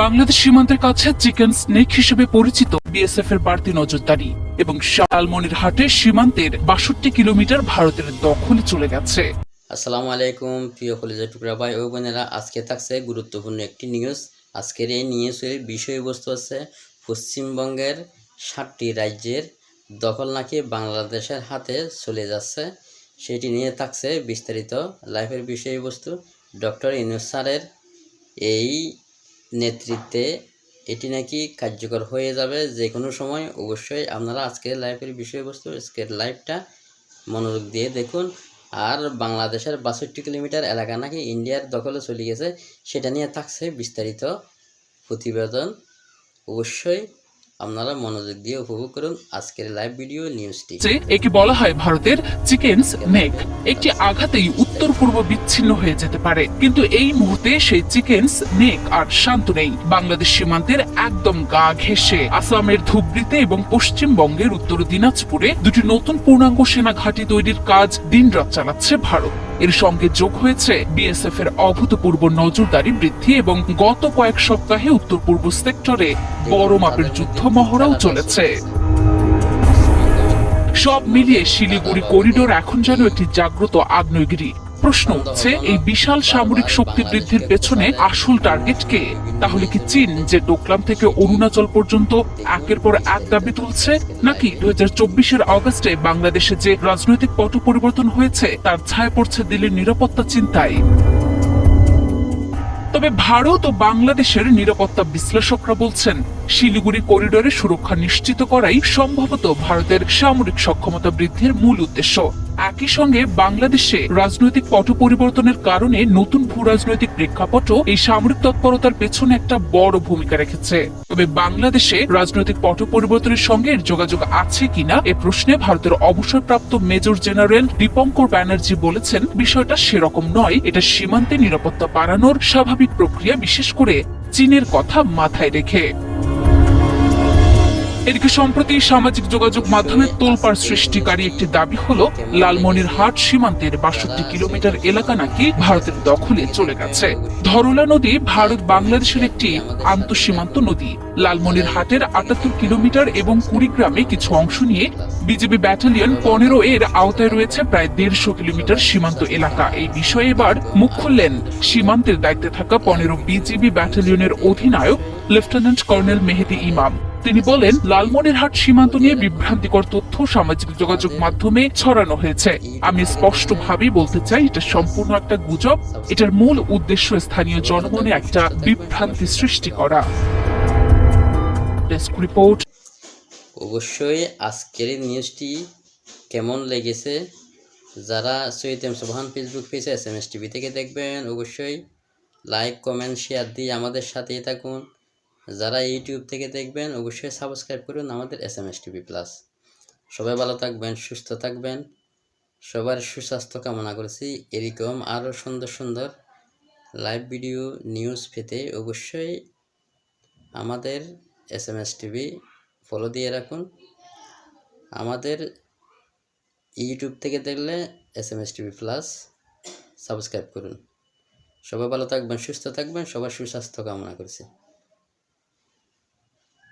বাংলাদেশ সীমান্তের কাছে chicken snake হিসেবে পরিচিত বিএসএফ এর বাড়তি নজরদারি এবং শালমনির হাটে সীমান্তের বাষট্টি কিলোমিটার ভারতের দখলে চলে গেছে। আসসালামু আলাইকুম, প্রিয় কলেজের টুকরা ভাই ও বোনেরা, আজকে থাকছে গুরুত্বপূর্ণ একটি নিউজ আজকের এই নিউজের বিষয়বস্তু আছে পশ্চিমবঙ্গের ষাটটি রাজ্যের দখল নাকি বাংলাদেশের হাতে চলে যাচ্ছে, সেটি নিয়ে থাকছে বিস্তারিত লাইফের বিষয়বস্তু। ডক্টর ইনুস স্যারের এই নেতৃত্বে এটি নাকি কার্যকর হয়ে যাবে যে কোনো সময়, অবশ্যই আপনারা আজকের লাইফের বিষয়বস্তু, আজকের লাইফটা মনোযোগ দিয়ে দেখুন। আর বাংলাদেশের বাষট্টি কিলোমিটার এলাকা নাকি ইন্ডিয়ার দখলে চলে গেছে, সেটা নিয়ে থাকছে বিস্তারিত প্রতিবেদন। অবশ্যই আপনারা মনোযোগ দিয়ে উপভোগ করুন আজকের লাইভ ভিডিও নিউজটি একে বলা হয় ভারতের চিকেনস স্নেক একটি আঘাতেই উত্তর পূর্ব বিচ্ছিন্ন হয়ে যেতে পারে। কিন্তু এই মুহূর্তে সেই চিকেনস নেক আর শান্ত নেই। বাংলাদেশ সীমান্তের একদম গা ঘেঁষে আসামের ধুবড়িতে এবং পশ্চিমবঙ্গের উত্তর দিনাজপুরে দুটি নতুন পূর্ণাঙ্গ সেনা ঘাঁটি তৈরির কাজ দিনরাত চালাচ্ছে ভারত। এর সঙ্গে যোগ হয়েছে বিএসএফ এর অভূতপূর্ব নজরদারি বৃদ্ধি এবং গত কয়েক সপ্তাহে উত্তর পূর্ব সেক্টরে বড় মাপের যুদ্ধ মহড়াও চলেছে। সব মিলিয়ে শিলিগুড়ি করিডোর এখন যেন একটি জাগ্রত আগ্নেয়গিরি। প্রশ্ন উঠছে, এই বিশাল সামরিক শক্তি বৃদ্ধির পেছনে আসল টার্গেট কে? তাহলে কি চীন যে ডোকলাম থেকে অরুণাচল পর্যন্ত একের পর এক দাবি তুলছে, নাকি দু হাজার অগস্টে বাংলাদেশে যে রাজনৈতিক পট পরিবর্তন হয়েছে, তার ছায়া পড়ছে দিল্লির নিরাপত্তা চিন্তায়? তবে ভারত ও বাংলাদেশের নিরাপত্তা বিশ্লেষকরা বলছেন শিলিগুড়ি করিডোরে সুরক্ষা নিশ্চিত করাই সম্ভবত ভারতের সামরিক সক্ষমতা বৃদ্ধির মূল উদ্দেশ্য। একই সঙ্গে বাংলাদেশে রাজনৈতিক পট পরিবর্তনের কারণে নতুন ভূ রাজনৈতিক প্রেক্ষাপটও এই সামরিক তৎপরতার পেছনে একটা বড় ভূমিকা রেখেছে। তবে বাংলাদেশে রাজনৈতিক পট পরিবর্তনের সঙ্গে যোগাযোগ আছে কিনা এ প্রশ্নে ভারতের অবসরপ্রাপ্ত মেজর জেনারেল দীপঙ্কর ব্যানার্জি বলেছেন, বিষয়টা সেরকম নয়, এটা সীমান্তে নিরাপত্তা বাড়ানোর স্বাভাবিক প্রক্রিয়া, বিশেষ করে চীনের কথা মাথায় রেখে। এদিকে সম্প্রতি সামাজিক যোগাযোগ মাধ্যমে তোলপাড় সৃষ্টিকারী একটি দাবি হলো, লালমনিরহাট সীমান্তের বাষট্টি কিলোমিটার এলাকা নাকি ভারতের দখলে চলে গেছে। ধরলা নদী ভারত বাংলাদেশের একটি আন্তঃসীমান্ত নদী। লালমনিরহাটের আটাত্তর কিলোমিটার এবং কুড়িগ্রামে কিছু অংশ নিয়ে বিজেপি ব্যাটালিয়ন পনেরো এর আওতায় রয়েছে প্রায় দেড়শো কিলোমিটার সীমান্ত এলাকা। এই বিষয়ে এবার মুখ খুললেন সীমান্তের দায়িত্বে থাকা পনেরো বিজিবি ব্যাটালিয়নের অধিনায়ক লেফটেন্যান্ট কর্নেল মেহেদি ইমাম। তিনি বলেন, লালমনিরহাট সীমান্ত নিয়ে বিভ্রান্তিকর তথ্য সামাজিক যোগাযোগ মাধ্যমে ছড়ানো হয়েছে। আমি স্পষ্টভাবেই বলতে চাই, এটা সম্পূর্ণ একটা গুজব। এটার মূল উদ্দেশ্য স্থানীয় জনমনে একটা বিভ্রান্তি সৃষ্টি করা। ডেস্ক রিপোর্ট অবশ্যই আজকের নিউজটি কেমন লেগেছে? যারা সৈয়দ এম সোহান ফেসবুক পেজে এস এম এস টিভি থেকে দেখবেন, অবশ্যই লাইক কমেন্ট শেয়ার দিয়ে আমাদের সাথেই থাকুন। যারা ইউটিউব থেকে দেখবেন, অবশ্যই সাবস্ক্রাইব করুন আমাদের S M S TV plus সবাই ভালো থাকবেন, সুস্থ থাকবেন। সবার সুস্বাস্থ্য কামনা করছি। এরকম আরও সুন্দর সুন্দর লাইভ ভিডিও নিউজ পেতে অবশ্যই আমাদের S M S TV follow দিয়ে রাখুন। আমাদের ইউটিউব থেকে দেখলে S M S TV plus subscribe করুন। সবাই ভালো থাকবেন, সুস্থ থাকবেন। সবার সুস্বাস্থ্য কামনা করছি।